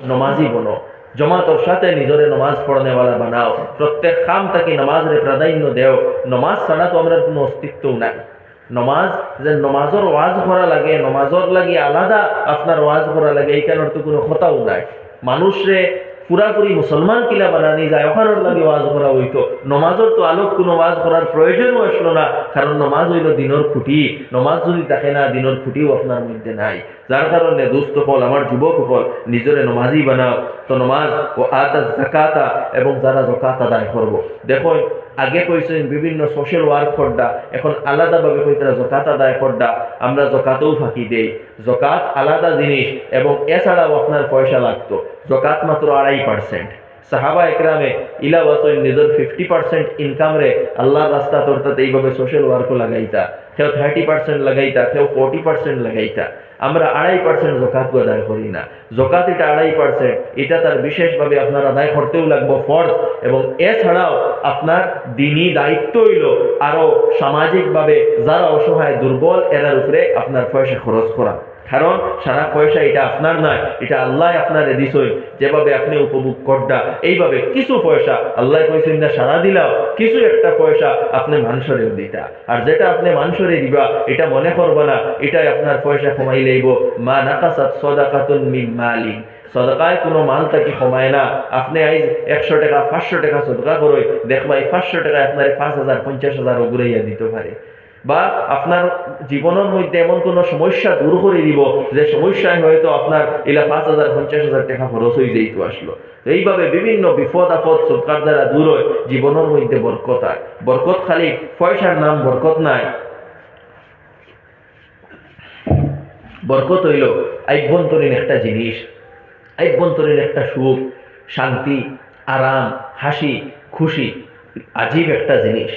নমাজি বনো জমাতর সাথে নিজরে নমাজ পড়নেওয়ালা বানাও। প্রত্যেক কাম তাকে নমাজরে প্রাধান্য দেও। নমাজ ছাড়া তো আমরা কোনো অস্তিত্বও নাই। নমাজ যে নমাজর ওয়াজ করা লাগে, নমাজর লাগে আলাদা আপনার ওয়াজ করা লাগে, এই কারণে তো কোনো কথাও নাই। মানুষরে পুরাপুরি মুসলমান কিলা বানানি যায় ওখানোর লাগে ওয়াজ করা হইতো নমাজর তো আলোক কোনো ওয়াজ করার প্রয়োজনও আসলো না কারণ নমাজ হইল দিনের খুঁটি। নমাজ যদি থাকে না দিনের খুঁটিও আপনার মধ্যে নাই। যার কারণে দুস্থ ফল আমার যুবক ফল নিজরে নমাজই বানাও তো নমাজ ও আতা জাকাতা, এবং যারা জকাত আদায় করব দেখো আগে কইছেন বিভিন্ন সোশ্যাল ওয়ার্ক করডা এখন আলাদাভাবে কইতারা জকাত আদায় করডা আমরা জকাতেও ফাঁকি দেই। জকাত আলাদা জিনিস এবং এছাড়াও আপনার পয়সা লাগতো। জকাত মাত্র আড়াই পার্সেন্ট সাহাবা একরামে ইলা বাসন নিজের ফিফটি পার্সেন্ট ইনকাম রে আল্লাহর রাস্তা অর্থাৎ এইভাবে সোশ্যাল ওয়ার্কও লাগাইতা, কেউ থার্টি পার্সেন্ট লাগাইতা, কেউ ফোর্টি পার্সেন্ট লাগাইতা। আমরা আড়াই পার্সেন্ট জকাত আদায় করি না। জকাত এটা আড়াই পার্সেন্ট এটা তার বিশেষভাবে আপনার আদায় করতেও লাগবো ফর্জ এবং এছাড়াও আপনার দিনই দায়িত্ব হইল আরও সামাজিকভাবে যারা অসহায় দুর্বল এরার উপরে আপনার পয়সা খরচ করা। কারণ সারা পয়সা এটা আপনার নয়, এটা আল্লাহ আপনার দিছই। যেভাবে আপনি উপভোগ করডা এইভাবে কিছু পয়সা আল্লাহ কইছেন না সারা দিলাও, কিছু একটা পয়সা আপনি মানুষেরও দিতা। আর যেটা আপনি মানুষেরে দিবা, এটা মনে করবা না, এটাই আপনার পয়সা কমাই লইব। মা নাকাসাত সদাকাতুন মিন মালিক সদকায় কোনো মাল তাকে কমায় না। আপনি আইজ একশো টাকা, পাঁচশো টাকা সদকা করই, দেখবা এই পাঁচশো টাকা আপনার পাঁচ হাজার, পঞ্চাশ হাজার ঘুরাইয়া দিতে পারে। বা আপনার জীবনের মধ্যে এমন কোনো সমস্যা দূর করে দিব যে সমস্যায় হয়তো আপনার এলা পাঁচ হাজার, পঞ্চাশ হাজার টাকা খরচ হয়ে যাইতো আসলো। এইভাবে বিভিন্ন বিপদ আপদ সরকার দ্বারা দূর হয়, জীবনের মধ্যে বরকত হয় বরকত খালি পয়সার নাম বরকত নাই। বরকত হইল আভ্যন্তরীণ একটা জিনিস। আভ্যন্তরীণ একটা সুখ, শান্তি, আরাম, হাসি, খুশি, আজীব একটা জিনিস।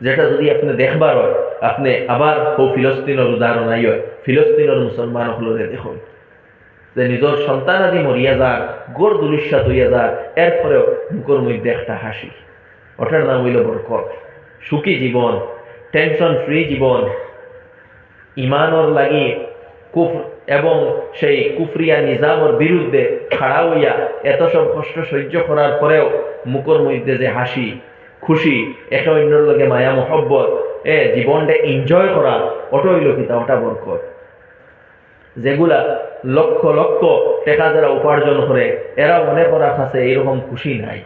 যেটা যদি আপনি দেখবার হয় আপনি আবার ও ফিলস্তিনের উদাহরণ আই হয় ফিলস্তিনের মুসলমান হলরে দেখুন? যে নিজের সন্তান আদি মরিয়া যার গোর দুলিশ্বাত হইয়া যার এরপরেও মুখর মধ্যে একটা হাসি। ওটার নাম হইল বরকত সুখী জীবন টেনশন ফ্রি জীবন ইমানর লাগি কুফ এবং সেই কুফরিয়া নিজামর বিরুদ্ধে খাড়া হইয়া এত সব কষ্ট সহ্য করার পরেও মুখর মধ্যে যে হাসি, খুশি, একে অন্যর লগে মায়া মহব্বত এ জীবনটা এনজয় করা ওটাই কিতা ওটা বরকত যেগুলা লক্ষ লক্ষ টাকা যারা উপার্জন করে এরা মনে করা কাছে এরকম খুশি নাই।